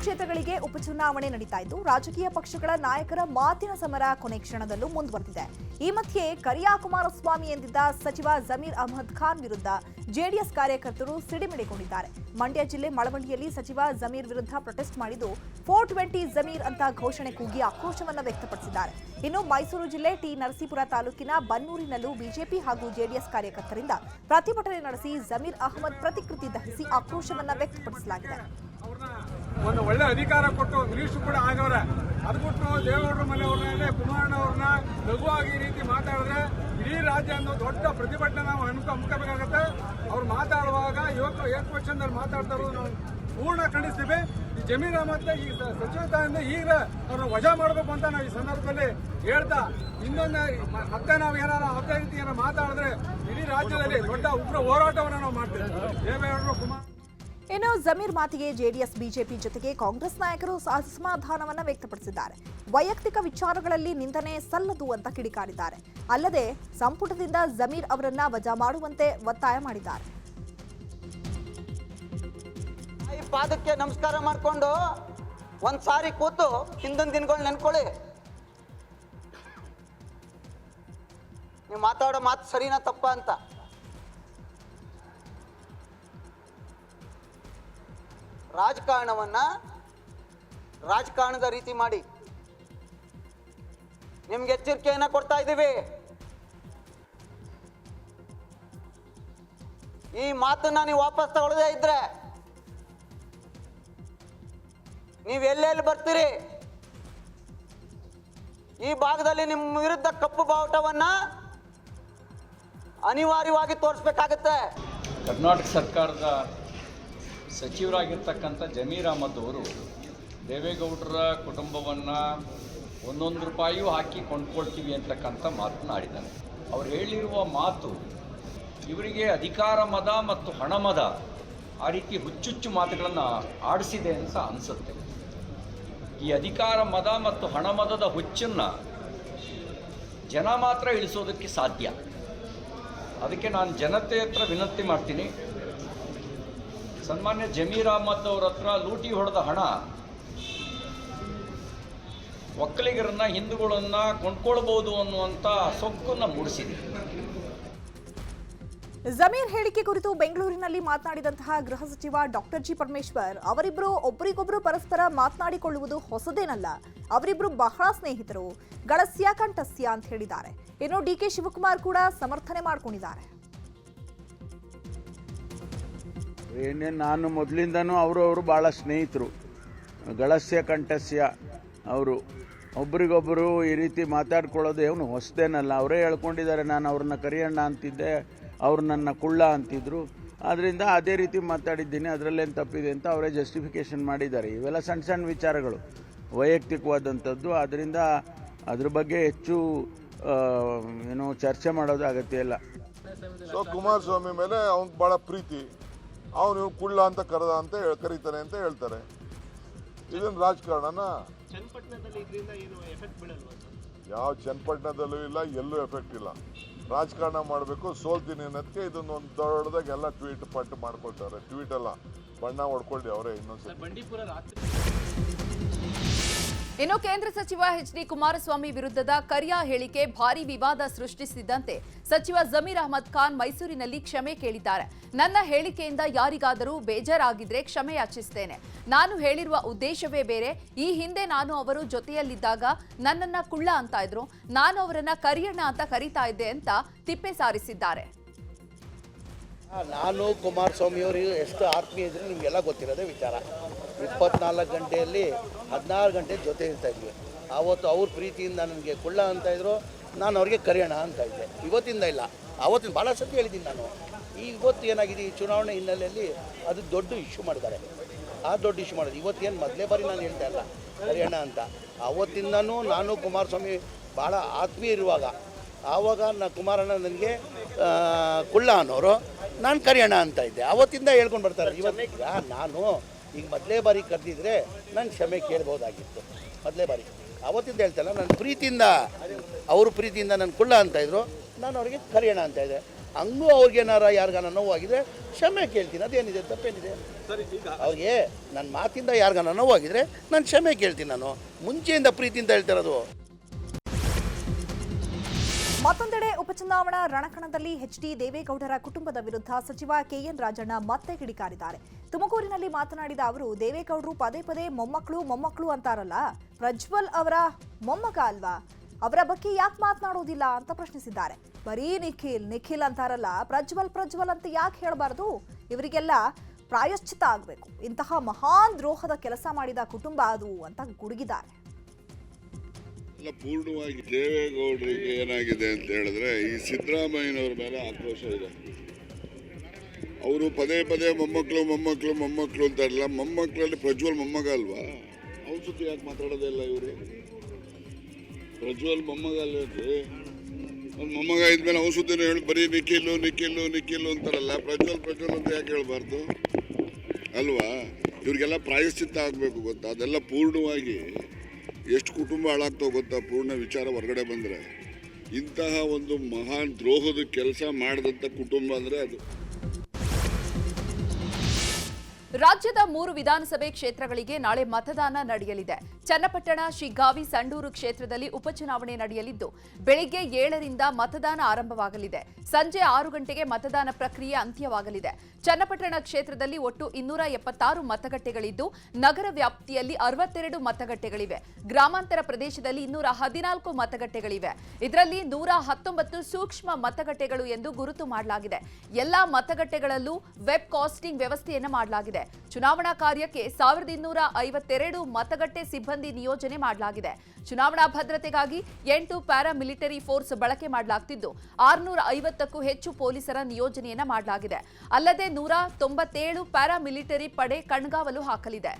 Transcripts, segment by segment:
ಕ್ಷೇತ್ರಗಳಿಗೆ ಉಪಚುನಾವಣೆ ನಡೀತಾ ಇದ್ದು, ರಾಜಕೀಯ ಪಕ್ಷಗಳ ನಾಯಕರ ಮಾತಿನ ಸಮರ ಕೊನೆ ಕ್ಷಣದಲ್ಲೂ ಮುಂದುವರೆದಿದೆ. ಈ ಮಧ್ಯೆ ಕರಿಯಾ ಕುಮಾರಸ್ವಾಮಿ ಎಂದಿದ್ದ ಸಚಿವ ಜಮೀರ್ ಅಹಮದ್ ಖಾನ್ ವಿರುದ್ಧ ಜೆಡಿಎಸ್ ಕಾರ್ಯಕರ್ತರು ಸಿಡಿಮಿಡಿಗೊಂಡಿದ್ದಾರೆ ಮಂಡ್ಯ ಜಿಲ್ಲೆ ಮಳವಳ್ಳಿಯಲ್ಲಿ ಸಚಿವ ಜಮೀರ್ ವಿರುದ್ಧ ಪ್ರೊಟೆಸ್ಟ್ ಮಾಡಿದ್ದು, ಫೋರ್ ಟ್ವೆಂಟಿ ಜಮೀರ್ ಅಂತ ಘೋಷಣೆ ಕೂಗಿ ಆಕ್ರೋಶವನ್ನು ವ್ಯಕ್ತಪಡಿಸಿದ್ದಾರೆ. ಇನ್ನು ಮೈಸೂರು ಜಿಲ್ಲೆ ಟಿ. ನರಸೀಪುರ ತಾಲೂಕಿನ ಬನ್ನೂರಿನಲ್ಲೂ ಬಿಜೆಪಿ ಹಾಗೂ ಜೆಡಿಎಸ್ ಕಾರ್ಯಕರ್ತರಿಂದ ಪ್ರತಿಭಟನೆ ನಡೆಸಿ ಜಮೀರ್ ಅಹಮದ್ ಪ್ರತಿಕೃತಿ ದಹಿಸಿ ಆಕ್ರೋಶವನ್ನು ವ್ಯಕ್ತಪಡಿಸಲಾಗಿದೆ. ಒಂದು ಒಳ್ಳೆ ಅಧಿಕಾರ ಕೊಟ್ಟು ಗಿರೀಶ್ ಕೂಡ ಆಗವ್ರೆ. ಅದು ಬಿಟ್ಟು ದೇವೇಗೌಡರ ಮನೆಯವ್ರನ್ನೇ ಕುಮಾರಣ್ಣವ್ರನ್ನ ಲಘುವಾಗಿ ಈ ರೀತಿ ಮಾತಾಡಿದ್ರೆ ಇಡೀ ರಾಜ್ಯ ಅನ್ನೋ ದೊಡ್ಡ ಪ್ರತಿಭಟನೆ ನಾವು ಅನ್ಕೊ ಹಮ್ಕೋಬೇಕಾಗತ್ತೆ ಅವ್ರು ಮಾತಾಡುವಾಗ ಇವತ್ತು ಏಕಪಕ್ಷದಲ್ಲಿ ಮಾತಾಡ್ತಾರೋ ನಾವು ಪೂರ್ಣ ಖಂಡಿಸ್ತೀವಿ. ಈ ಜಮೀನ ಮತ್ತೆ ಈ ಸ್ಥಾನದಿಂದ ಈಗ ಅವ್ರನ್ನ ವಜಾ ಮಾಡಬೇಕು ಅಂತ ನಾವು ಈ ಸಂದರ್ಭದಲ್ಲಿ ಹೇಳ್ತಾ, ಇನ್ನೊಂದು ಮತ್ತೆ ನಾವು ಏನಾರ ಅದೇ ರೀತಿ ಏನಾರ ಮಾತಾಡಿದ್ರೆ ಇಡೀ ರಾಜ್ಯದಲ್ಲಿ ದೊಡ್ಡ ಉಗ್ರ ಹೋರಾಟವನ್ನು ನಾವು ಮಾಡ್ತೀವಿ. ದೇವೇಗೌಡರು ಕುಮಾರ್ ಇನ್ನು ಜಮೀರ್ ಮಾತಿಗೆ ಜೆಡಿಎಸ್, ಬಿಜೆಪಿ ಜೊತೆಗೆ ಕಾಂಗ್ರೆಸ್ ನಾಯಕರು ಅಸಮಾಧಾನವನ್ನ ವ್ಯಕ್ತಪಡಿಸಿದ್ದಾರೆ. ವೈಯಕ್ತಿಕ ವಿಚಾರಗಳಲ್ಲಿ ನಿಂದನೆ ಸಲ್ಲದು ಅಂತ ಕಿಡಿಕಾರಿದ್ದಾರೆ. ಅಲ್ಲದೆ ಸಂಪುಟದಿಂದ ಜಮೀರ್ ಅವರನ್ನ ವಜಾ ಮಾಡುವಂತೆ ಒತ್ತಾಯ ಮಾಡಿದ್ದಾರೆ. ಪಾದಕ್ಕೆ ನಮಸ್ಕಾರ ಮಾಡ್ಕೊಂಡು ಒಂದ್ ಸಾರಿ ಕೂತು ಹಿಂದಿನ ದಿನಗಳು ನೆನ್ಕೊಳ್ಳಿ. ನೀವು ಮಾತಾಡೋ ಮಾತು ಸರಿನಾ ತಪ್ಪ ಅಂತ. ರಾಜಕಾರಣವನ್ನ ರಾಜಕಾರಣದ ರೀತಿ ಮಾಡಿ. ನಿಮ್ಗೆ ಎಚ್ಚರಿಕೆಯನ್ನು ಕೊಡ್ತಾ ಇದ್ದೀವಿ. ಈ ಮಾತನ್ನ ನೀವು ವಾಪಸ್ ತಗೊಳ್ಳದೇ ಇದ್ರೆ ನೀವು ಎಲ್ಲೆಲ್ಲಿ ಬರ್ತೀರಿ? ಈ ಭಾಗದಲ್ಲಿ ನಿಮ್ಮ ವಿರುದ್ಧ ಕಪ್ಪು ಬಾವುಟವನ್ನ ಅನಿವಾರ್ಯವಾಗಿ ತೋರಿಸ್ಬೇಕಾಗತ್ತೆ. ಕರ್ನಾಟಕ ಸರ್ಕಾರದ ಸಚಿವರಾಗಿರ್ತಕ್ಕಂಥ ಜಮೀರ್ ಅಹಮದ್ ಅವರು ದೇವೇಗೌಡರ ಕುಟುಂಬವನ್ನು ಒಂದೊಂದು ರೂಪಾಯಿಯೂ ಹಾಕಿ ಕೊಂಡ್ಕೊಳ್ತೀವಿ ಅಂತಕ್ಕಂಥ ಮಾತನಾಡಿದ್ದಾನೆ ಅವ್ರು ಹೇಳಿರುವ ಮಾತು ಇವರಿಗೆ ಅಧಿಕಾರ ಮದ ಮತ್ತು ಹಣ ಮದ ಆ ರೀತಿ ಹುಚ್ಚುಚ್ಚು ಮಾತುಗಳನ್ನು ಆಡಿಸಿದೆ ಅಂತ ಅನಿಸುತ್ತೆ. ಈ ಅಧಿಕಾರ ಮದ ಮತ್ತು ಹಣ ಮದದ ಹುಚ್ಚನ್ನು ಜನ ಮಾತ್ರ ಇಳಿಸೋದಕ್ಕೆ ಸಾಧ್ಯ. ಅದಕ್ಕೆ ನಾನು ಜನತೆ ಹತ್ರ ವಿನಂತಿ ಮಾಡ್ತೀನಿ. ಸನ್ಮಾನ್ಯ ಜಮೀರ್ ಅಹಮದ್ ಅವ್ರ ಹತ್ರ ಲೂಟಿ ಹೊಡೆದ ಹಣ. ಒಕ್ಕಲಿಗರನ್ನ, ಹಿಂದೂಗಳನ್ನ ಕೊಂಡ್ಕೊಳ್ಬಹುದು ಅನ್ನುವಂಥ ಸೊಕ್ಕನ್ನು ಮೂಡಿಸಿದೆ. ಜಮೀರ್ ಹೇಳಿಕೆ ಕುರಿತು ಬೆಂಗಳೂರಿನಲ್ಲಿ ಮಾತನಾಡಿದಂತಹ ಗೃಹ ಸಚಿವ ಡಾಕ್ಟರ್ ಜಿ ಪರಮೇಶ್ವರ್ ಅವರಿಬ್ಬರು ಒಬ್ಬರಿಗೊಬ್ಬರು ಪರಸ್ಪರ ಮಾತನಾಡಿಕೊಳ್ಳುವುದು ಹೊಸದೇನಲ್ಲ ಅವರಿಬ್ಬರು ಬಹಳ ಸ್ನೇಹಿತರು, ಗಳಸ್ಯ ಕಂಠಸ್ಯ ಅಂತ ಹೇಳಿದ್ದಾರೆ. ಇನ್ನು ಡಿಕೆ ಶಿವಕುಮಾರ್ ಕೂಡ ಸಮರ್ಥನೆ ಮಾಡ್ಕೊಂಡಿದ್ದಾರೆ. ಏನೇನು ನಾನು ಮೊದಲಿಂದನೂ ಅವರು ಅವರು ಭಾಳ ಸ್ನೇಹಿತರು. ಗಳಸ್ಯ ಕಂಠಸ್ಯ ಅವರು. ಒಬ್ರಿಗೊಬ್ಬರು ಈ ರೀತಿ ಮಾತಾಡ್ಕೊಳ್ಳೋದು ಏನು ಹೊಸದೇನಲ್ಲ. ಅವರೇ ಹೇಳ್ಕೊಂಡಿದ್ದಾರೆ, ನಾನು ಅವ್ರನ್ನ ಕರಿಯಣ್ಣ ಅಂತಿದ್ದೆ, ಅವ್ರು ನನ್ನ ಕುಳ್ಳ ಅಂತಿದ್ರು. ಆದ್ದರಿಂದ ಅದೇ ರೀತಿ ಮಾತಾಡಿದ್ದೀನಿ, ಅದರಲ್ಲೇನು ತಪ್ಪಿದೆ ಅಂತ ಅವರೇ ಜಸ್ಟಿಫಿಕೇಷನ್ ಮಾಡಿದ್ದಾರೆ. ಇವೆಲ್ಲ ಸಣ್ಣ ಸಣ್ಣ ವಿಚಾರಗಳು, ವೈಯಕ್ತಿಕವಾದಂಥದ್ದು. ಆದ್ದರಿಂದ ಅದ್ರ ಬಗ್ಗೆ ಹೆಚ್ಚು ಏನು ಚರ್ಚೆ ಮಾಡೋದು ಅಗತ್ಯ ಇಲ್ಲ. ಸೊ ಕುಮಾರಸ್ವಾಮಿ ಮೇಲೆ ಅವ್ನಿಗೆ ಭಾಳ ಪ್ರೀತಿ. ಅವನು ಕುಳ್ಳ ಅಂತ ಕರೆದ ಅಂತ ಹೇಳ್- ಕರೀತಾನೆ ಅಂತ ಹೇಳ್ತಾರೆ. ಇದನ್ನು ರಾಜಕಾರಣನ? ಯಾವ ಚನ್ನಪಟ್ಟಣದಲ್ಲೂ ಇಲ್ಲ ಎಲ್ಲೂ ಎಫೆಕ್ಟ್ ಇಲ್ಲ. ರಾಜಕಾರಣ ಮಾಡಬೇಕು ಸೋಲ್ತೀನಿ ಅನ್ನೋದಕ್ಕೆ ಇದನ್ನ ಒಂದು ದೊಡ್ಡದಾಗಿ ಎಲ್ಲ ಟ್ವೀಟ್ ಪಟ್ಟು ಮಾಡ್ಕೊಳ್ತಾರೆ. ಟ್ವೀಟ್ ಅಲ್ಲ ಬಣ್ಣ ಹೊಡ್ಕೊಳ್ಳಿ ಅವರೇ ಇನ್ನೊಂದ್ಸತಿ ಇನ್ನು ಕೇಂದ್ರ ಸಚಿವ ಎಚ್ ಡಿ ಕುಮಾರಸ್ವಾಮಿ ವಿರುದ್ಧದ ಕರಿಯಾ ಹೇಳಿಕೆ ಭಾರಿ ವಿವಾದ ಸೃಷ್ಟಿಸಿದ್ದಂತೆ ಸಚಿವ ಜಮೀರ್ ಅಹಮದ್ ಖಾನ್ ಮೈಸೂರಿನಲ್ಲಿ ಕ್ಷಮೆ ಕೇಳಿದ್ದಾರೆ. ನನ್ನ ಹೇಳಿಕೆಯಿಂದ ಯಾರಿಗಾದರೂ ಬೇಜಾರಾಗಿದ್ರೆ ಕ್ಷಮೆ ಯಾಚಿಸ್ತೇನೆ. ನಾನು ಹೇಳಿರುವ ಉದ್ದೇಶವೇ ಬೇರೆ. ಈ ಹಿಂದೆ ನಾನು ಅವರು ಜೊತೆಯಲ್ಲಿದ್ದಾಗ ನನ್ನನ್ನ ಕುಳ್ಳ ಅಂತ ಇದ್ರು. ನಾನು ಅವರನ್ನ ಕರಿಯಣ್ಣ ಅಂತ ಕರೀತಾ ಇದ್ದೆ ಅಂತ ತಿಪ್ಪೆ ಸಾರಿಸಿದ್ದಾರೆ. ನಾನು ಕುಮಾರಸ್ವಾಮಿ ಅವರು ಎಷ್ಟು ಆತ್ಮೀಯ ಇದ್ರೆ ನಿಮಗೆಲ್ಲ ಗೊತ್ತಿರೋದೇ ವಿಚಾರ. ಇಪ್ಪತ್ನಾಲ್ಕು ಗಂಟೆಯಲ್ಲಿ ಹದಿನಾರು ಗಂಟೆ ಜೊತೆ ಇರ್ತಾ ಇದ್ವಿ. ಆವತ್ತು ಅವ್ರ ಪ್ರೀತಿಯಿಂದ ನನಗೆ ಕುಳ್ಳ ಅಂತ ಇದ್ರು ನಾನು ಅವ್ರಿಗೆ ಕರೆಯೋಣ ಅಂತ ಇದ್ದೆ. ಇವತ್ತಿಂದ ಇಲ್ಲ. ಆವತ್ತಿನ ಭಾಳ ಸತಿ ಹೇಳಿದ್ದೀನಿ ನಾನು. ಈ ಇವತ್ತು ಏನಾಗಿದೆ ಈ ಚುನಾವಣೆ ಹಿನ್ನೆಲೆಯಲ್ಲಿ ಅದು ದೊಡ್ಡ ಇಶ್ಯೂ ಮಾಡಿದ್ದಾರೆ. ಆ ದೊಡ್ಡ ಇಶ್ಯೂ ಮಾಡೋದು. ಇವತ್ತೇನು ಮೊದಲೇ ಬಾರಿ ನಾನು ಹೇಳ್ತಾ ಇಲ್ಲ ಕರೆಯೋಣ ಅಂತ. ಆವತ್ತಿಂದನೂ ನಾನು ಕುಮಾರಸ್ವಾಮಿ ಭಾಳ ಆತ್ಮೀಯ ಇರುವಾಗ ಆವಾಗ ನಾ ಕುಮಾರಣ್ಣ ನನಗೆ ಕುಳ್ಳ ಅನ್ನೋರು ನಾನು ಕರಿಯೋಣ ಅಂತ ಇದ್ದೆ. ಅವತ್ತಿಂದ ಹೇಳ್ಕೊಂಡು ಬರ್ತಾರೆ. ಇವತ್ತು ನಾನು ಈಗ ಮೊದಲೇ ಬಾರಿ ಕರೆದಿದ್ರೆ ನಾನು ಕ್ಷಮೆ ಕೇಳ್ಬೋದಾಗಿತ್ತು ಮೊದಲೇ ಬಾರಿ. ಅವತ್ತಿಂದ ಹೇಳ್ತಲ್ಲ ನನ್ನ ಪ್ರೀತಿಯಿಂದ ಅವ್ರ ಪ್ರೀತಿಯಿಂದ ನಾನು ಕುಳ್ಳ ಅಂತ ಇದ್ರು ನಾನು ಅವ್ರಿಗೆ ಕರೆಯೋಣ ಅಂತ ಇದ್ದೆ. ಹಂಗೂ ಅವ್ರಿಗೇನಾರ ಯಾರಿಗಾನ ನೋವಾಗಿದ್ರೆ ಕ್ಷಮೆ ಕೇಳ್ತೀನಿ. ಅದೇನಿದೆ? ತಪ್ಪೇನಿದೆ? ಅವ್ರಿಗೆ ನನ್ನ ಮಾತಿಂದ ಯಾರಿಗಾನ ನೋವಾಗಿದ್ರೆ ನಾನು ಕ್ಷಮೆ ಕೇಳ್ತೀನಿ ನಾನು. ಮುಂಚೆಯಿಂದ ಪ್ರೀತಿಯಿಂದ ಹೇಳ್ತಿರೋದು. ಮತ್ತೊಂದೆಡೆ ಉಪಚುನಾವಣಾ ರಣಕಣದಲ್ಲಿ ಎಚ್ ಡಿ ದೇವೇಗೌಡರ ಕುಟುಂಬದ ವಿರುದ್ಧ ಸಚಿವ ಕೆಎನ್ ರಾಜಣ್ಣ ಮತ್ತೆ ಕಿಡಿಕಾರಿದ್ದಾರೆ. ತುಮಕೂರಿನಲ್ಲಿ ಮಾತನಾಡಿದ ಅವರು, ದೇವೇಗೌಡರು ಪದೇ ಪದೇ ಮೊಮ್ಮಕ್ಕಳು ಮೊಮ್ಮಕ್ಕಳು ಅಂತಾರಲ್ಲ, ಪ್ರಜ್ವಲ್ ಅವರ ಮೊಮ್ಮಗ ಅಲ್ವಾ? ಅವರ ಬಗ್ಗೆ ಯಾಕೆ ಮಾತನಾಡೋದಿಲ್ಲ ಅಂತ ಪ್ರಶ್ನಿಸಿದ್ದಾರೆ. ಬರೀ ನಿಖಿಲ್ ನಿಖಿಲ್ ಅಂತಾರಲ್ಲ, ಪ್ರಜ್ವಲ್ ಪ್ರಜ್ವಲ್ ಅಂತ ಯಾಕೆ ಹೇಳಬಾರದು? ಇವರಿಗೆಲ್ಲ ಪ್ರಾಯಶ್ಚಿತ ಆಗಬೇಕು. ಇಂತಹ ಮಹಾನ್ ದ್ರೋಹದ ಕೆಲಸ ಮಾಡಿದ ಕುಟುಂಬ ಅದು ಅಂತ ಗುಡುಗಿದ್ದಾರೆ. ಪೂರ್ಣವಾಗಿ ದೇವೇಗೌಡರಿಗೆ ಏನಾಗಿದೆ ಅಂತ ಹೇಳಿದ್ರೆ, ಈ ಸಿದ್ದರಾಮಯ್ಯನವ್ರ ಮೇಲೆ ಆಕ್ರೋಶ ಇದೆ. ಅವರು ಪದೇ ಪದೇ ಮೊಮ್ಮಕ್ಕಳು ಮೊಮ್ಮಕ್ಕಳು ಮೊಮ್ಮಕ್ಕಳು ಅಂತಾರಲ್ಲ ಮೊಮ್ಮಕ್ಕಳಲ್ಲಿ ಪ್ರಜ್ವಲ್ ಮೊಮ್ಮಗ ಅಲ್ವಾ? ಅವ್ರ ಸುತ್ತ ಯಾಕೆ ಮಾತಾಡೋದೇ ಇಲ್ಲ ಇವರು? ಪ್ರಜ್ವಲ್ ಮೊಮ್ಮಗ ಅಲ್ವೇ ಅವ್ನ್ ಮೊಮ್ಮಗ ಇದ್ಮೇಲೆ ಅವ್ರ ಸುದ್ದಿನ ಹೇಳಿ ಬರೀ ನಿಖಿಲು ನಿಖಿಲು ನಿಖಿಲು ಅಂತಾರಲ್ಲ. ಪ್ರಜ್ವಲ್ ಪ್ರಜ್ವಲ್ ಅಂತ ಯಾಕೆ ಹೇಳಬಾರ್ದು? ಅಲ್ವಾ? ಇವ್ರಿಗೆಲ್ಲ ಪ್ರಾಯಶ್ಚಿತ್ತ ಆಗಬೇಕು ಗೊತ್ತಾ? ಅದೆಲ್ಲ ಪೂರ್ಣವಾಗಿ ಎಷ್ಟು ಕುಟುಂಬ ಹಾಳಾಗ್ತಾವ ಗೊತ್ತಾ? ಪೂರ್ಣ ವಿಚಾರ ಹೊರಗಡೆ ಬಂದರೆ. ಇಂತಹ ಒಂದು ಮಹಾನ್ ದ್ರೋಹದ ಕೆಲಸ ಮಾಡಿದಂಥ ಕುಟುಂಬ ಅಂದರೆ ಅದು. ರಾಜ್ಯದ ಮೂರು ವಿಧಾನಸಭೆ ಕ್ಷೇತ್ರಗಳಿಗೆ ನಾಳೆ ಮತದಾನ ನಡೆಯಲಿದೆ. ಚನ್ನಪಟ್ಟಣ, ಶಿಗ್ಗಾವಿ, ಸಂಡೂರು ಕ್ಷೇತ್ರದಲ್ಲಿ ಉಪಚುನಾವಣೆ ನಡೆಯಲಿದ್ದು, ಬೆಳಿಗ್ಗೆ ಏಳರಿಂದ ಮತದಾನ ಆರಂಭವಾಗಲಿದೆ. ಸಂಜೆ ಆರು ಗಂಟೆಗೆ ಮತದಾನ ಪ್ರಕ್ರಿಯೆ ಅಂತ್ಯವಾಗಲಿದೆ. ಚನ್ನಪಟ್ಟಣ ಕ್ಷೇತ್ರದಲ್ಲಿ ಒಟ್ಟು ಇನ್ನೂರ ಎಪ್ಪತ್ತಾರು ಮತಗಟ್ಟೆಗಳಿದ್ದು, ನಗರ ವ್ಯಾಪ್ತಿಯಲ್ಲಿ ಅರವತ್ತೆರಡು ಮತಗಟ್ಟೆಗಳಿವೆ. ಗ್ರಾಮಾಂತರ ಪ್ರದೇಶದಲ್ಲಿ ಇನ್ನೂರ ಹದಿನಾಲ್ಕು ಮತಗಟ್ಟೆಗಳಿವೆ. ಇದರಲ್ಲಿ ನೂರ ಹತ್ತೊಂಬತ್ತು ಸೂಕ್ಷ್ಮ ಮತಗಟ್ಟೆಗಳು ಎಂದು ಗುರುತು ಮಾಡಲಾಗಿದೆ. ಎಲ್ಲಾ ಮತಗಟ್ಟೆಗಳಲ್ಲೂ ವೆಬ್ ಕಾಸ್ಟಿಂಗ್ ವ್ಯವಸ್ಥೆಯನ್ನು ಮಾಡಲಾಗಿದೆ. ಚುನಾವಣಾ ಕಾರ್ಯಕ್ಕೆ ಸಾವಿರದ ಇನ್ನೂರ ಐವತ್ತೆರಡು ಮತಗಟ್ಟೆ ಸಿಬ್ಬಂದಿ ನಿಯೋಜನೆ ಮಾಡಲಾಗಿದೆ. ಚುನಾವಣಾ ಭದ್ರತೆಗಾಗಿ ಎಂಟು ಪ್ಯಾರಾಮಿಲಿಟರಿ ಫೋರ್ಸ್ ಬಳಕೆ ಮಾಡಲಾಗ್ತಿದ್ದು. ಆರುನೂರ ಐವತ್ತಕ್ಕೂ ಹೆಚ್ಚು ಪೊಲೀಸರ ನಿಯೋಜನೆಯನ್ನ ಮಾಡಲಾಗಿದೆ. ಅಲ್ಲದೆ ನೂರ ತೊಂಬತ್ತೇಳು ಪ್ಯಾರಾಮಿಲಿಟರಿ ಪಡೆ ಕಣ್ಗಾವಲು ಹಾಕಲಿದೆ.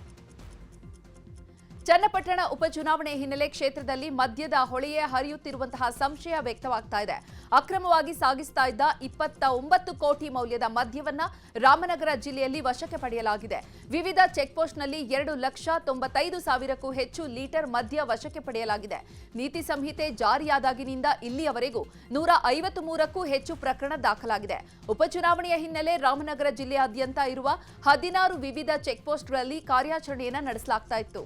ಚನ್ನಪಟ್ಟಣ ಉಪಚುನಾವಣೆ ಹಿನ್ನೆಲೆ ಕ್ಷೇತ್ರದಲ್ಲಿ ಮದ್ಯದ ಹೊಳೆಯೇ ಹರಿಯುತ್ತಿರುವಂತಹ ಸಂಶಯ ವ್ಯಕ್ತವಾಗ್ತಾ ಇದೆ. ಅಕ್ರಮವಾಗಿ ಸಾಗಿಸ್ತಾ ಇದ್ದ ಇಪ್ಪತ್ತ ಒಂಬತ್ತು ಕೋಟಿ ಮೌಲ್ಯದ ಮದ್ಯವನ್ನ ರಾಮನಗರ ಜಿಲ್ಲೆಯಲ್ಲಿ ವಶಕ್ಕೆ ಪಡೆಯಲಾಗಿದೆ. ವಿವಿಧ ಚೆಕ್ಪೋಸ್ಟ್ನಲ್ಲಿ ಎರಡು ಲಕ್ಷ ತೊಂಬತ್ತೈದು ಸಾವಿರಕ್ಕೂ ಹೆಚ್ಚು ಲೀಟರ್ ಮದ್ಯ ವಶಕ್ಕೆ ಪಡೆಯಲಾಗಿದೆ. ನೀತಿ ಸಂಹಿತೆ ಜಾರಿಯಾದಾಗಿನಿಂದ ಇಲ್ಲಿಯವರೆಗೂ ನೂರ ಐವತ್ತು ಮೂರಕ್ಕೂ ಹೆಚ್ಚು ಪ್ರಕರಣ ದಾಖಲಾಗಿದೆ. ಉಪಚುನಾವಣೆಯ ಹಿನ್ನೆಲೆ ರಾಮನಗರ ಜಿಲ್ಲೆಯಾದ್ಯಂತ ಇರುವ ಹದಿನಾರು ವಿವಿಧ ಚೆಕ್ಪೋಸ್ಟ್ಗಳಲ್ಲಿ ಕಾರ್ಯಾಚರಣೆಯನ್ನು ನಡೆಸಲಾಗ್ತಾ ಇತ್ತು.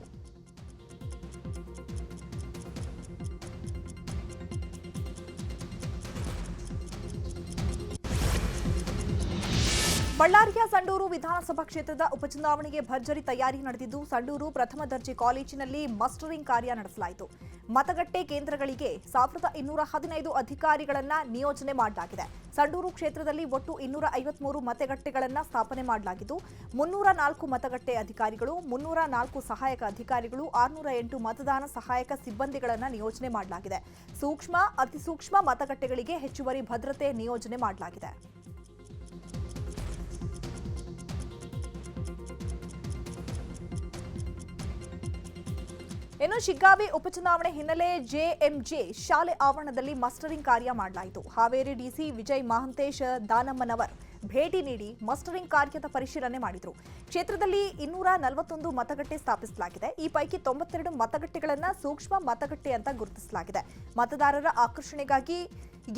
ಬಳ್ಳಾರಿಯ ಸಂಡೂರು ವಿಧಾನಸಭಾ ಕ್ಷೇತ್ರದ ಉಪಚುನಾವಣೆಗೆ ಭರ್ಜರಿ ತಯಾರಿ ನಡೆದಿದ್ದು, ಸಂಡೂರು ಪ್ರಥಮ ದರ್ಜೆ ಕಾಲೇಜಿನಲ್ಲಿ ಮಸ್ಟರಿಂಗ್ ಕಾರ್ಯ ನಡೆಸಲಾಯಿತು. ಮತಗಟ್ಟೆ ಕೇಂದ್ರಗಳಿಗೆ ಸಾವಿರದ ಇನ್ನೂರ ಹದಿನೈದು ಅಧಿಕಾರಿಗಳನ್ನ ನಿಯೋಜನೆ ಮಾಡಲಾಗಿದೆ. ಸಂಡೂರು ಕ್ಷೇತ್ರದಲ್ಲಿ ಒಟ್ಟು ಇನ್ನೂರ ಐವತ್ಮೂರು ಮತಗಟ್ಟೆಗಳನ್ನು ಸ್ಥಾಪನೆ ಮಾಡಲಾಗಿದ್ದು, ಮುನ್ನೂರ ನಾಲ್ಕು ಮತಗಟ್ಟೆ ಅಧಿಕಾರಿಗಳು, ಮುನ್ನೂರ ನಾಲ್ಕು ಸಹಾಯಕ ಅಧಿಕಾರಿಗಳು, ಆರುನೂರ ಎಂಟು ಮತದಾನ ಸಹಾಯಕ ಸಿಬ್ಬಂದಿಗಳನ್ನು ನಿಯೋಜನೆ ಮಾಡಲಾಗಿದೆ. ಸೂಕ್ಷ್ಮ, ಅತಿಸೂಕ್ಷ್ಮ ಮತಗಟ್ಟೆಗಳಿಗೆ ಹೆಚ್ಚುವರಿ ಭದ್ರತೆ ನಿಯೋಜನೆ ಮಾಡಲಾಗಿದೆ. ಇನ್ನು ಶಿಗ್ಗಾವಿ ಉಪಚುನಾವಣೆ ಹಿನ್ನೆಲೆ ಜೆಎಂಜೆ ಶಾಲೆ ಆವರಣದಲ್ಲಿ ಮಸ್ಟರಿಂಗ್ ಕಾರ್ಯ ಮಾಡಲಾಯಿತು. ಹಾವೇರಿ ಡಿಸಿ ವಿಜಯ್ ಮಹಂತೇಶ್ ದಾನಮ್ಮನವರ್ ಭೇಟಿ ನೀಡಿ ಮಸ್ಟರಿಂಗ್ ಕಾರ್ಯದ ಪರಿಶೀಲನೆ ಮಾಡಿದರು. ಕ್ಷೇತ್ರದಲ್ಲಿ ಇನ್ನೂರ ನಲವತ್ತೊಂದು ಮತಗಟ್ಟೆ ಸ್ಥಾಪಿಸಲಾಗಿದೆ. ಈ ಪೈಕಿ ತೊಂಬತ್ತೆರಡು ಮತಗಟ್ಟೆಗಳನ್ನು ಸೂಕ್ಷ್ಮ ಮತಗಟ್ಟೆ ಅಂತ ಗುರುತಿಸಲಾಗಿದೆ. ಮತದಾರರ ಆಕರ್ಷಣೆಗಾಗಿ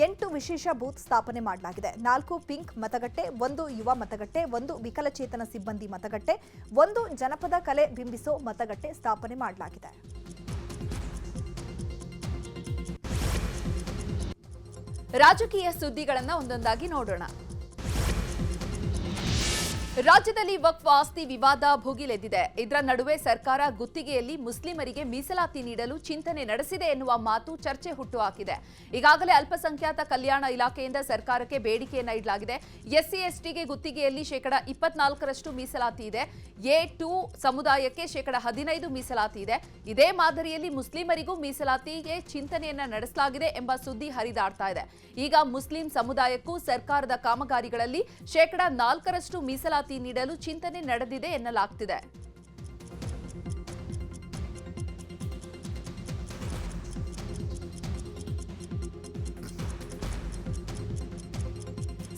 ಎಂಟು ವಿಶೇಷ ಬೂತ್ ಸ್ಥಾಪನೆ ಮಾಡಲಾಗಿದೆ. ನಾಲ್ಕು ಪಿಂಕ್ ಮತಗಟ್ಟೆ, ಒಂದು ಯುವ ಮತಗಟ್ಟೆ, ಒಂದು ವಿಕಲಚೇತನ ಸಿಬ್ಬಂದಿ ಮತಗಟ್ಟೆ, ಒಂದು ಜನಪದ ಕಲೆ ಬಿಂಬಿಸೋ ಮತಗಟ್ಟೆ ಸ್ಥಾಪನೆ ಮಾಡಲಾಗಿದೆ. ರಾಜಕೀಯ ಸುದ್ದಿಗಳನ್ನು ಒಂದೊಂದಾಗಿ ನೋಡೋಣ. ರಾಜ್ಯದಲ್ಲಿ ವಕ್ಫ್ ಆಸ್ತಿ ವಿವಾದ ಭುಗಿಲೆದ್ದಿದೆ. ಇದರ ನಡುವೆ ಸರ್ಕಾರ ಗುತ್ತಿಗೆಯಲ್ಲಿ ಮುಸ್ಲಿಮರಿಗೆ ಮೀಸಲಾತಿ ನೀಡಲು ಚಿಂತನೆ ನಡೆಸಿದೆ ಎನ್ನುವ ಮಾತು ಚರ್ಚೆ ಹುಟ್ಟುಹಾಕಿದೆ. ಈಗಾಗಲೇ ಅಲ್ಪಸಂಖ್ಯಾತ ಕಲ್ಯಾಣ ಇಲಾಖೆಯಿಂದ ಸರ್ಕಾರಕ್ಕೆ ಬೇಡಿಕೆಯನ್ನ ಇಡಲಾಗಿದೆ. ಎಸ್ಸಿ, ಎಸ್ಟಿಗೆ ಗುತ್ತಿಗೆಯಲ್ಲಿ ಶೇಕಡ ಇಪ್ಪತ್ನಾಲ್ಕರಷ್ಟು ಮೀಸಲಾತಿ ಇದೆ. ಎ ಟು ಸಮುದಾಯಕ್ಕೆ ಶೇಕಡ ಹದಿನೈದು ಮೀಸಲಾತಿ ಇದೆ. ಇದೇ ಮಾದರಿಯಲ್ಲಿ ಮುಸ್ಲಿಮರಿಗೂ ಮೀಸಲಾತಿಗೆ ಚಿಂತನೆಯನ್ನ ನಡೆಸಲಾಗಿದೆ ಎಂಬ ಸುದ್ದಿ ಹರಿದಾಡ್ತಾ ಇದೆ. ಈಗ ಮುಸ್ಲಿಂ ಸಮುದಾಯಕ್ಕೂ ಸರ್ಕಾರದ ಕಾಮಗಾರಿಗಳಲ್ಲಿ ಶೇಕಡ ನಾಲ್ಕರಷ್ಟು ಮೀಸಲಾತಿ ನೀಡಲು ಚಿಂತನೆ ನಡೆದಿದೆ ಎನ್ನಲಾಗ್ತಿದೆ.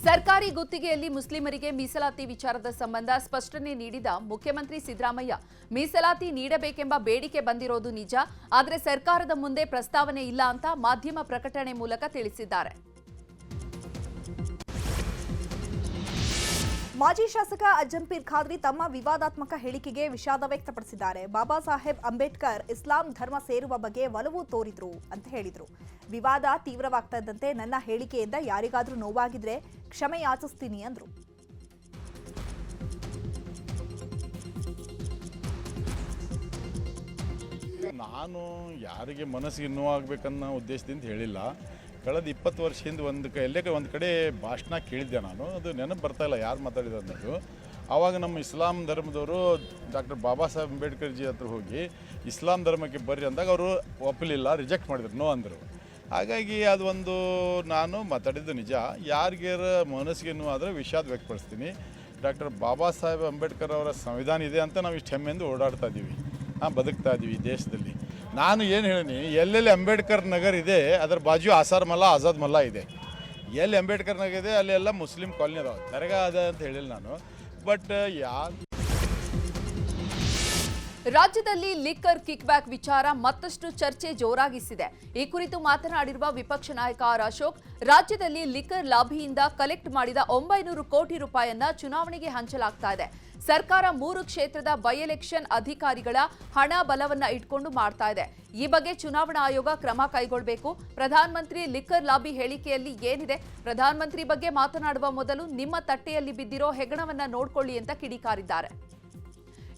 ಸರ್ಕಾರಿ ಗುತ್ತಿಗೆಯಲ್ಲಿ ಮುಸ್ಲಿಮರಿಗೆ ಮೀಸಲಾತಿ ವಿಚಾರದ ಸಂಬಂಧ ಸ್ಪಷ್ಟನೆ ನೀಡಿದ ಮುಖ್ಯಮಂತ್ರಿ ಸಿದ್ದರಾಮಯ್ಯ, ಮೀಸಲಾತಿ ನೀಡಬೇಕೆಂಬ ಬೇಡಿಕೆ ಬಂದಿರೋದು ನಿಜ, ಆದರೆ ಸರ್ಕಾರದ ಮುಂದೆ ಪ್ರಸ್ತಾವನೆ ಇಲ್ಲ ಅಂತ ಮಾಧ್ಯಮ ಪ್ರಕಟಣೆ ಮೂಲಕ ತಿಳಿಸಿದ್ದಾರೆ. ಮಾಜಿ ಶಾಸಕ ಅಜ್ಜಂಪೀರ್ ಖಾದ್ರಿ ತಮ್ಮ ವಿವಾದಾತ್ಮಕ ಹೇಳಿಕೆಗೆ ವಿಷಾದ ವ್ಯಕ್ತಪಡಿಸಿದ್ದಾರೆ. ಬಾಬಾ ಸಾಹೇಬ್ ಅಂಬೇಡ್ಕರ್ ಇಸ್ಲಾಂ ಧರ್ಮ ಸೇರುವ ಬಗ್ಗೆ ಒಲವು ತೋರಿದ್ರು ಅಂತ ಹೇಳಿದ್ರು. ವಿವಾದ ತೀವ್ರವಾಗ್ತಾ ನನ್ನ ಹೇಳಿಕೆಯಿಂದ ಯಾರಿಗಾದರೂ ನೋವಾಗಿದ್ರೆ ಕ್ಷಮೆ ಯಾಚಿಸ್ತೀನಿ ಅಂದ್ರು. ನಾನು ಯಾರಿಗೆ ಮನಸ್ಸಿಗೆ ನೋವಾಗಬೇಕನ್ನೋ ಉದ್ದೇಶದಿಂದ ಹೇಳಿಲ್ಲ. ಕಳೆದ ಇಪ್ಪತ್ತು ಹಿಂದೆ ಒಂದು ಕ ಎಲ್ಲೇ ಒಂದು ಕಡೆ ಭಾಷಣ ಕೇಳಿದ್ದೆ ನಾನು. ಅದು ನೆನಪು ಬರ್ತಾ ಇಲ್ಲ ಯಾರು ಮಾತಾಡಿದ ಅನ್ನೋದು. ಆವಾಗ ನಮ್ಮ ಇಸ್ಲಾಂ ಧರ್ಮದವರು ಡಾಕ್ಟರ್ ಬಾಬಾ ಸಾಹೇಬ್ ಅಂಬೇಡ್ಕರ್ ಜಿ ಹತ್ರ ಹೋಗಿ ಇಸ್ಲಾಂ ಧರ್ಮಕ್ಕೆ ಬರ್ರಿ ಅಂದಾಗ ಅವರು ಒಪ್ಪಲಿಲ್ಲ, ರಿಜೆಕ್ಟ್ ಮಾಡಿದ್ರು, ನೋ ಅಂದರು. ಹಾಗಾಗಿ ಅದು ಒಂದು ನಾನು ಮಾತಾಡಿದ್ದು ನಿಜ. ಯಾರಿಗಾರ ಮನಸ್ಸಿಗೆ ಆದರೆ ವಿಷಾದ ವ್ಯಕ್ತಪಡಿಸ್ತೀನಿ. ಡಾಕ್ಟರ್ ಬಾಬಾ ಸಾಹೇಬ್ ಅಂಬೇಡ್ಕರ್ ಅವರ ಸಂವಿಧಾನ ಇದೆ ಅಂತ ನಾವು ಇಷ್ಟು ಹೆಮ್ಮೆಯಿಂದ ಓಡಾಡ್ತಾ ಇದ್ದೀವಿ ನಾವು ಬದುಕ್ತಾ ಇದ್ದೀವಿ ದೇಶದಲ್ಲಿ. ನಾನು ಏನು ಹೇಳಿನಿ, ಎಲ್ಲೆಲ್ಲಿ ಅಂಬೇಡ್ಕರ್ ನಗರ್ ಇದೆ, ಅದರ ಬಾಜು ಆಸಾರ್ ಮಲ್ಲ, ಆಜಾದ್ ಮಲ್ಲ ಇದೆ. ಎಲ್ಲಿ ಅಂಬೇಡ್ಕರ್ ನಗರ್ ಇದೆ ಅಲ್ಲೆಲ್ಲ ಮುಸ್ಲಿಂ ಕಾಲೋನಿ ಅದಾವೆ. ದರ್ಗಾ ಅದ ಅಂತ ಹೇಳಿಲ್ಲ ನಾನು. ಬಟ್ ಯಾ ರಾಜ್ಯದಲ್ಲಿ ಲಿಕ್ಕರ್ ಕಿಕ್ ಬ್ಯಾಕ್ ವಿಚಾರ ಮತ್ತಷ್ಟು ಚರ್ಚೆ ಜೋರಾಗಿಸಿದೆ. ಈ ಕುರಿತು ಮಾತನಾಡಿರುವ ವಿಪಕ್ಷ ನಾಯಕ ಆರ್ ಅಶೋಕ್, ರಾಜ್ಯದಲ್ಲಿ ಲಿಕ್ಕರ್ ಲಾಭಿಯಿಂದ ಕಲೆಕ್ಟ್ ಮಾಡಿದ ಒಂಬೈನೂರು ಕೋಟಿ ರೂಪಾಯಿಯನ್ನ ಚುನಾವಣೆಗೆ ಹಂಚಲಾಗ್ತಾ ಇದೆ. ಸರ್ಕಾರ ಮೂರು ಕ್ಷೇತ್ರದ ಬೈ ಎಲೆಕ್ಷನ್ ಅಧಿಕಾರಿಗಳ ಹಣ ಬಲವನ್ನ ಇಟ್ಕೊಂಡು ಮಾಡ್ತಾ ಇದೆ. ಈ ಬಗ್ಗೆ ಚುನಾವಣಾ ಆಯೋಗ ಕ್ರಮ ಕೈಗೊಳ್ಳಬೇಕು ಪ್ರಧಾನಮಂತ್ರಿ ಲಿಕ್ಕರ್ ಲಾಬಿ ಹೇಳಿಕೆಯಲ್ಲಿ ಏನಿದೆ? ಪ್ರಧಾನಮಂತ್ರಿ ಬಗ್ಗೆ ಮಾತನಾಡುವ ಮೊದಲು ನಿಮ್ಮ ತಟ್ಟೆಯಲ್ಲಿ ಬಿದ್ದಿರೋ ಹೆಗಣವನ್ನ ನೋಡ್ಕೊಳ್ಳಿ ಅಂತ ಕಿಡಿಕಾರಿದ್ದಾರೆ.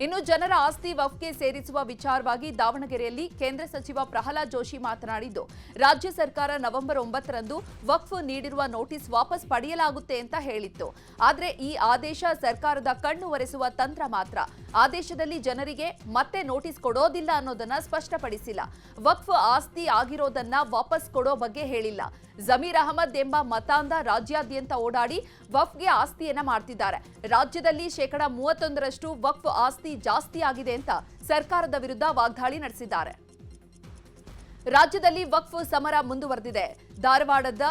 ಇನ್ನು ಜನರ ಆಸ್ತಿ ವಫ್ಗೆ ಸೇರಿಸುವ ವಿಚಾರವಾಗಿ ದಾವಣಗೆರೆಯಲ್ಲಿ ಕೇಂದ್ರ ಸಚಿವ ಪ್ರಹ್ಲಾದ್ ಜೋಶಿ ಮಾತನಾಡಿದ್ದು, ರಾಜ್ಯ ಸರ್ಕಾರ ನವೆಂಬರ್ ಒಂಬತ್ತರಂದು ವಕ್ಫ್ ನೀಡಿರುವ ನೋಟಿಸ್ ವಾಪಸ್ ಪಡೆಯಲಾಗುತ್ತೆ ಅಂತ ಹೇಳಿತ್ತು. ಆದರೆ ಈ ಆದೇಶ ಸರ್ಕಾರದ ಕಣ್ಣು ಒರೆಸುವ ತಂತ್ರ ಮಾತ್ರ. ಆದೇಶದಲ್ಲಿ ಜನರಿಗೆ ಮತ್ತೆ ನೋಟಿಸ್ ಕೊಡೋದಿಲ್ಲ ಅನ್ನೋದನ್ನ ಸ್ಪಷ್ಟಪಡಿಸಿಲ್ಲ. ವಕ್ಫ್ ಆಸ್ತಿ ಆಗಿರೋದನ್ನ ವಾಪಸ್ ಕೊಡೋ ಬಗ್ಗೆ ಹೇಳಿಲ್ಲ. ಜಮೀರ್ ಅಹಮದ್ ಎಂಬ ಮತಾಂಧ ರಾಜ್ಯಾದ್ಯಂತ ಓಡಾಡಿ ವಕ್ಫ್ಗೆ ಆಸ್ತಿಯನ್ನ ಮಾಡ್ತಿದ್ದಾರೆ. ರಾಜ್ಯದಲ್ಲಿ ಶೇಕಡ ಮೂವತ್ತೊಂದರಷ್ಟು ವಕ್ಫ್ ಆಸ್ತಿ ಜಾಸ್ತಿ ಆಗಿದೆ ಅಂತ ಸರ್ಕಾರದ ವಿರುದ್ಧ ವಾಗ್ದಾಳಿ ನಡೆಸಿದ್ದಾರೆ. ರಾಜ್ಯದಲ್ಲಿ ವಕ್ಫ್ ಸಮರ ಮುಂದುವರೆದಿದೆ. ಧಾರವಾಡದ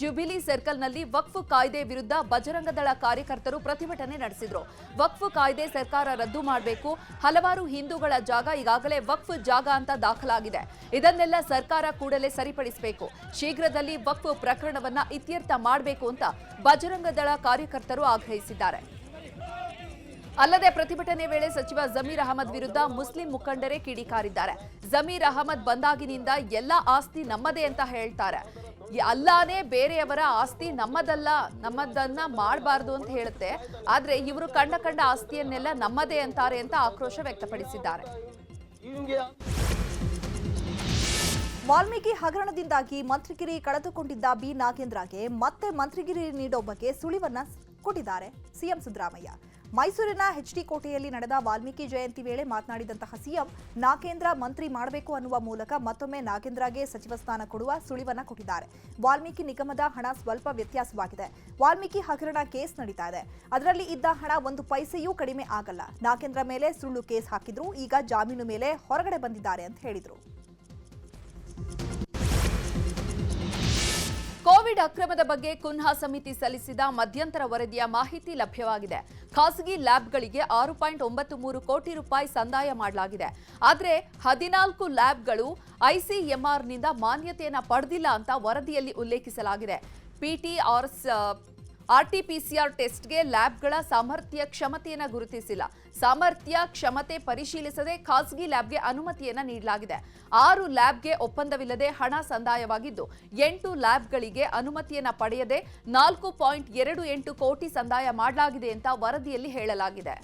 ಜುಬಿಲಿ ಸರ್ಕಲ್ನಲ್ಲಿ ವಕ್ಫ್ ಕಾಯ್ದೆ ವಿರುದ್ಧ ಬಜರಂಗದಳ ಕಾರ್ಯಕರ್ತರು ಪ್ರತಿಭಟನೆ ನಡೆಸಿದ್ರು. ವಕ್ಫ್ ಕಾಯ್ದೆ ಸರ್ಕಾರ ರದ್ದು ಮಾಡಬೇಕು. ಹಲವಾರು ಹಿಂದೂಗಳ ಜಾಗ ಈಗಾಗಲೇ ವಕ್ಫ್ ಜಾಗ ಅಂತ ದಾಖಲಾಗಿದೆ. ಇದನ್ನೆಲ್ಲ ಸರ್ಕಾರ ಕೂಡಲೇ ಸರಿಪಡಿಸಬೇಕು. ಶೀಘ್ರದಲ್ಲಿ ವಕ್ಫ್ ಪ್ರಕರಣವನ್ನ ಇತ್ಯರ್ಥ ಮಾಡಬೇಕು ಅಂತ ಬಜರಂಗದಳ ಕಾರ್ಯಕರ್ತರು ಆಗ್ರಹಿಸಿದ್ದಾರೆ. ಅಲ್ಲದೆ ಪ್ರತಿಭಟನೆ ವೇಳೆ ಸಚಿವ ಜಮೀರ್ ಅಹಮದ್ ವಿರುದ್ಧ ಮುಸ್ಲಿಂ ಮುಖಂಡರೇ ಕಿಡಿಕಾರಿದ್ದಾರೆ ಜಮೀರ್ ಅಹಮದ್ ಬಂದಾಗಿನಿಂದ ಎಲ್ಲ ಆಸ್ತಿ ನಮ್ಮದೇ ಅಂತ ಹೇಳ್ತಾರೆ. ಅಲ್ಲಾನೆ ಬೇರೆಯವರ ಆಸ್ತಿ ನಮ್ಮದಲ್ಲ, ನಮ್ಮದನ್ನ ಮಾಡಬಾರ್ದು ಅಂತ ಹೇಳುತ್ತೆ. ಆದ್ರೆ ಇವರು ಕಂಡ ಕಂಡ ಆಸ್ತಿಯನ್ನೆಲ್ಲ ನಮ್ಮದೇ ಅಂತಾರೆ ಅಂತ ಆಕ್ರೋಶ ವ್ಯಕ್ತಪಡಿಸಿದ್ದಾರೆ. ವಾಲ್ಮೀಕಿ ಹಗರಣದಿಂದಾಗಿ ಮಂತ್ರಿಗಿರಿ ಕಳೆದುಕೊಂಡಿದ್ದ ಬಿ. ನಾಗೇಂದ್ರಗೆ ಮತ್ತೆ ಮಂತ್ರಿಗಿರಿ ನೀಡೋ ಬಗ್ಗೆ ಸುಳಿವನ್ನ ಕೊಟ್ಟಿದ್ದಾರೆ ಸಿಎಂ ಸಿದ್ದರಾಮಯ್ಯ. ಮೈಸೂರಿನ ಎಚ್ಡಿ ಕೋಟೆಯಲ್ಲಿ ನಡೆದ ವಾಲ್ಮೀಕಿ ಜಯಂತಿ ವೇಳೆ ಮಾತನಾಡಿದಂತಹ ಸಿಎಂ, ನಾಗೇಂದ್ರ ಮಂತ್ರಿ ಮಾಡಬೇಕು ಅನ್ನುವ ಮೂಲಕ ಮತ್ತೊಮ್ಮೆ ನಾಗೇಂದ್ರಗೆ ಸಚಿವ ಸ್ಥಾನ ಕೊಡುವ ಸುಳಿವನ್ನ ಕೊಟ್ಟಿದ್ದಾರೆ. ವಾಲ್ಮೀಕಿ ನಿಗಮದ ಹಣ ಸ್ವಲ್ಪ ವ್ಯತ್ಯಾಸವಾಗಿದೆ. ವಾಲ್ಮೀಕಿ ಹಗರಣ ಕೇಸ್ ನಡೀತಾ ಇದೆ. ಅದರಲ್ಲಿ ಇದ್ದ ಹಣ ಒಂದು ಪೈಸೆಯೂ ಕಡಿಮೆ ಆಗಲ್ಲ. ನಾಗೇಂದ್ರ ಮೇಲೆ ಸುಳ್ಳು ಕೇಸ್ ಹಾಕಿದ್ರು, ಈಗ ಜಾಮೀನು ಮೇಲೆ ಹೊರಗಡೆ ಬಂದಿದ್ದಾರೆ ಅಂತ ಹೇಳಿದ್ರು. ಕೋವಿಡ್ ಅಕ್ರಮದ ಬಗ್ಗೆ ಕುನ್ಹಾ ಸಮಿತಿ ಸಲ್ಲಿಸಿದ ಮಧ್ಯಂತರ ವರದಿಯ ಮಾಹಿತಿ ಲಭ್ಯವಾಗಿದೆ. ಖಾಸಗಿ ಲ್ಯಾಬ್ಗಳಿಗೆ ಆರು ಪಾಯಿಂಟ್ ಒಂಬತ್ತು ಮೂರು ಕೋಟಿ ರೂಪಾಯಿ ಸಂದಾಯ ಮಾಡಲಾಗಿದೆ. ಆದರೆ ಹದಿನಾಲ್ಕು ಲ್ಯಾಬ್ಗಳು ಐಸಿಎಂಆರ್ನಿಂದ ಮಾನ್ಯತೆಯನ್ನ ಪಡೆದಿಲ್ಲ ಅಂತ ವರದಿಯಲ್ಲಿ ಉಲ್ಲೇಖಿಸಲಾಗಿದೆ. ಪಿಟಿಆರ್ ಆರ್ಟಿಪಿಸಿಆರ್ ಟೆಸ್ಟ್ಗೆ ಲ್ಯಾಬ್ಗಳ ಸಾಮರ್ಥ್ಯ ಕ್ಷಮತೆಯನ್ನು ಗುರುತಿಸಿಲ್ಲ. ಸಾಮರ್ಥ್ಯ ಕ್ಷಮತೆ ಪರಿಶೀಲಿಸದೆ ಖಾಸಗಿ ಲ್ಯಾಬ್ಗೆ ಅನುಮತಿಯನ್ನು ನೀಡಲಾಗಿದೆ. ಆರು ಲ್ಯಾಬ್ಗೆ ಒಪ್ಪಂದವಿಲ್ಲದೆ ಹಣ ಸಂದಾಯವಾಗಿದ್ದು, ಎಂಟು ಲ್ಯಾಬ್ಗಳಿಗೆ ಅನುಮತಿಯನ್ನು ಪಡೆಯದೆ ನಾಲ್ಕು ಪಾಯಿಂಟ್ ಎರಡು ಎಂಟು ಕೋಟಿ ಸಂದಾಯ ಮಾಡಲಾಗಿದೆ ಅಂತ ವರದಿಯಲ್ಲಿ ಹೇಳಲಾಗಿದೆ.